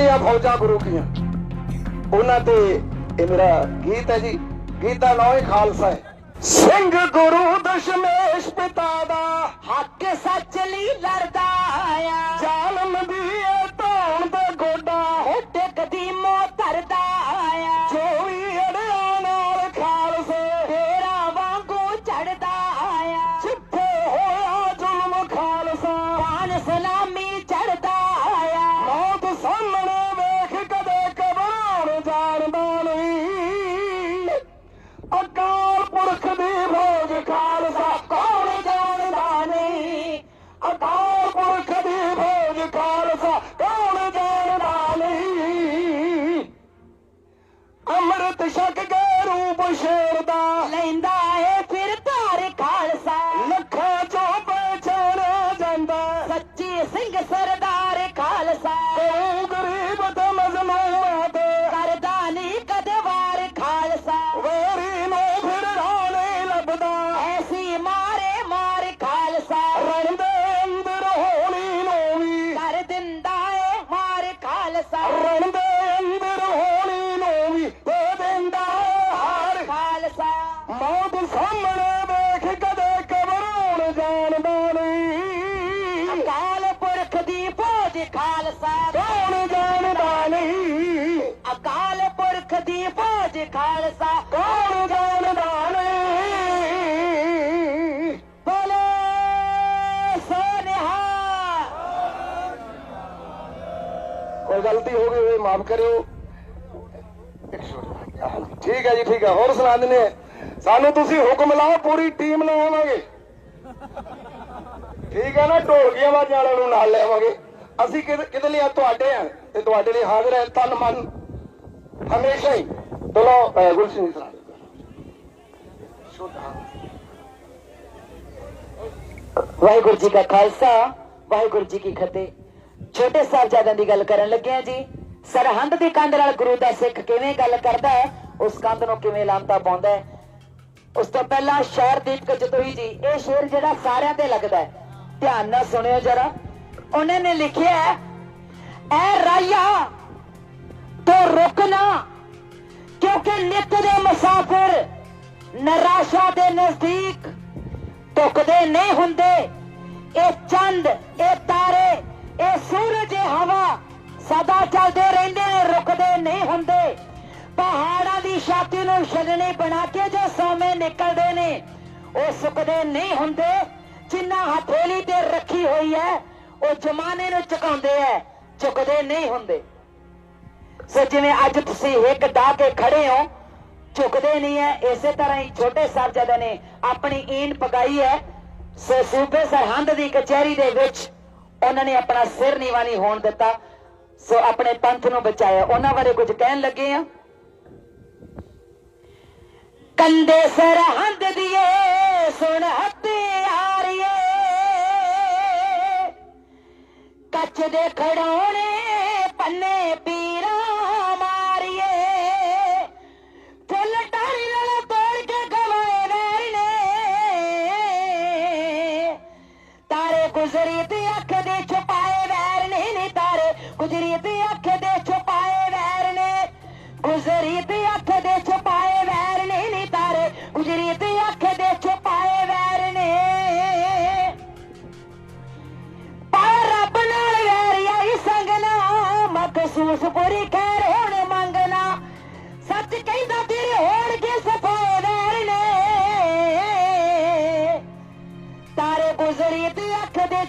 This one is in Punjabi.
ਪਹਿਲੀਆਂ ਫੌਜਾਂ ਗੁਰੂ ਕੀਆਂ। ਉਹਨਾਂ ਤੇ ਇਹ ਮੇਰਾ ਗੀਤ ਹੈ ਜੀ। ਗੀਤਾ ਦਾ ਨਾਮ ਹੈ ਖਾਲਸਾ ਹੈ। ਸਿੰਘ ਗੁਰੂ ਦਾ ਜਾਣਦਾ ਨਹੀਂ ਅਕਾਲ ਪੁਰਖ ਦੀ ਫੌਜ ਖਾਲਸਾ ਕੌਣ ਜਾਣਦਾ ਨਹੀਂ? ਅਕਾਲ ਪੁਰਖ ਦੀ ਫੌਜ ਖਾਲਸਾ ਕੌਣ ਜਾਣਦਾ ਨਹੀਂ? ਅੰਮ੍ਰਿਤ ਛਕ ਕੇ ਰੂਪ ਸ਼ੇਰ ਦਾ ਲੈਂਦਾ ਏ ਫਿਰ ਧਾਰ ਖਾਲਸਾ। ਲੱਖਾਂ ਚੋਂ ਪਛਾਣਿਆ ਜਾਂਦਾ। ਸੱਚੀ ਸਿੰਘ ਸਰਦਾਰ ਖਾਲਸਾ ਰਣ ਦੇ ਅੰਦਰ ਹੋਣੀ ਨੂੰ ਵੀ ਦੇ ਦਿੰਦਾ ਹਾਰ। ਖਾਲਸਾ। ਮੌਤ ਸਾਹਮਣੇ ਵੇਖ ਕਦੇ ਘਬਰਾਉਣ ਜਾਣਦਾ ਨਹੀਂ। ਅਕਾਲ ਪੁਰਖ ਦੀ ਫੌਜ ਖਾਲਸਾ। ਕੌਣ ਜਾਣਦਾ ਨਹੀਂ? ਅਕਾਲ ਪੁਰਖ ਦੀ ਫੌਜ ਖਾਲਸਾ। ਕੌਣ ਗਲਤੀ ਹੋ ਗਈ ਹੋਵੇ ਮਾਫ ਕਰਿਓ। ਠੀਕ ਹੈ ਜੀ ਠੀਕ ਹੈ। ਹੋਰ ਸੁਣਾ ਦਿੰਦੇ ਸਾਨੂੰ ਤੁਸੀਂ ਹੁਕਮ ਲਾਓ ਪੂਰੀ ਟੀਮ ਨਾਲ ਆਵਾਂਗੇ। ਠੀਕ ਹੈ ਨਾ ਢੋਲਕੀਆਂ ਵਾਜਾਂ ਵਾਲਿਆਂ ਨੂੰ ਨਾਲ ਲੈਵਾਂਗੇ ਅਸੀਂ ਕਿਹਦੇ ਲਈ ਆ? ਤੁਹਾਡੇ ਆ ਤੇ ਤੁਹਾਡੇ ਲਈ ਹਾਜ਼ਰ ਹੈ ਤਨ ਮਨ। ਹਮੇਸ਼ਾ ਹੀ। ਚਲੋ ਅਹ, ਗੁਲਸ਼ਨ ਵਾਹਿਗੁਰੂ ਜੀ ਕਾ ਖਾਲਸਾ ਵਾਹਿਗੁਰੂ ਜੀ ਕੀ ਫਤਿਹ। ਛੋਟੇ ਸਾਹਿਬਜ਼ਾਦਿਆਂ ਦੀ ਗੱਲ ਕਰਨ ਲੱਗੇ ਆ ਜੀ। ਸਰਹੰਦ ਦੀ ਕੰਧ ਨਾਲ ਗੁਰੂ ਦਾ ਸਿੱਖ ਕਿਵੇਂ ਗੱਲ ਕਰਦਾ ਹੈ ਉਸ ਕੰਧ ਨੂੰ ਕਿਵੇਂ ਲਾਂਤਾ ਪਾਉਂਦਾ ਹੈ। ਉਸ ਤੋਂ ਪਹਿਲਾਂ ਸ਼ਹਿਰ ਦੀਪਕ ਜੀ ਇਹ ਸ਼ੇਰ ਜਿਹੜਾ ਸਾਰਿਆਂ ਤੇ ਲੱਗਦਾ ਹੈ। ਧਿਆਨ ਨਾਲ ਸੁਣਿਓ ਜਰਾ। ਉਹਨੇ ਨੇ ਲਿਖਿਆ ਹੈ, ਐ ਰਾਇਆ ਤੋਂ ਰੁਕਣਾ ਕਿਉਂਕਿ ਨਿੱਤ ਦੇ ਮੁਸਾਫ਼ਰ ਨਿਰਾਸ਼ਾ ਦੇ ਨਜ਼ਦੀਕ ਟੁਕਦੇ ਨਹੀਂ ਹੁੰਦੇ। ਇਹ ਚੰਦ ਇਹ ਹਵਾ ਸਦਾ ਚੱਲਦੇ ਰਹਿੰਦੇ ਨੇ ਰੁਕਦੇ ਨਹੀਂ ਹੁੰਦੇ। ਪਹਾੜਾਂ ਦੀ ਛਾਤੀ ਨੂੰ ਛਲਣੀ ਬਣਾ ਕੇ ਜੋ ਸੋਮੇ ਨਿਕਲਦੇ ਨੇ, ਉਹ ਸੁੱਕਦੇ ਨਹੀਂ ਹੁੰਦੇ। ਜਿੰਨਾ ਹਥੇਲੀ ਤੇ ਰੱਖੀ ਹੋਈ ਹੈ, ਉਹ ਜਮਾਨੇ ਨੂੰ ਝੁਕਾਉਂਦੇ ਐ ਝੁਕਦੇ ਨਹੀਂ ਹੁੰਦੇ। ਸੋ ਜਿਵੇਂ ਅੱਜ ਤੁਸੀਂ ਇੱਕ ਡਾ ਕੇ ਖੜੇ ਹੋ, ਝੁਕਦੇ ਨਹੀਂ ਐ ਇਸੇ ਤਰ੍ਹਾਂ ਹੀ ਛੋਟੇ ਸਾਹਿਬਜ਼ਾਦੇ ਨੇ ਆਪਣੀ ਈਨ ਪਗਾਈ ਹੈ। ਸੋ ਸੂਬੇ ਸਰਹੰਦ ਦੀ ਕਚਹਿਰੀ ਦੇ ਵਿੱਚ ਉਹਨਾਂ ਨੇ ਆਪਣਾ ਸਿਰ ਨੀਵਾ ਨਹੀਂ ਹੋਣ ਦਿੱਤਾ। ਸੋ ਆਪਣੇ ਪੰਥ ਨੂੰ ਬਚਾਇਆ। ਉਹਨਾਂ ਬਾਰੇ ਕੁਝ ਕਹਿਣ ਲੱਗੇ ਆ? ਕੰਦੇ ਸਰਹੰਦ ਦੀਏ, ਸੁਣ ਹੱਤਿਆਰੀਏ ਕੱਚ ਦੇ ਖੜਾਉਣੇ ਪੰਨੇ ਪੀ ਗੁਜ਼ਰੀ ਤੇ ਅੱਖ ਦੇ ਛੁਪਾਏ ਵੈਰ ਨੇ ਨੀ ਤਾਰੇ। ਗੁਜ਼ਰੀ ਤੇ ਅੱਖ ਦੇ ਛੁਪਾਏ ਵੈਰ ਨੇ। ਗੁਜ਼ਰੀ ਤੇ ਅੱਖ ਦੇ ਛੁਪਾਏ ਵੈਰ ਨੇ ਨੀ ਤਾਰੇ। ਗੁਜ਼ਰੀ ਤੇ ਅੱਖ ਦੇ ਛੁਪਾਏ ਵੈਰ ਨੇ। ਪਰ ਰੱਬ ਨਾਲ ਵੈਰ ਆਈ ਸੰਗਨਾ ਮਖਸੂਸ ਪੂਰੀ ਖੈਰ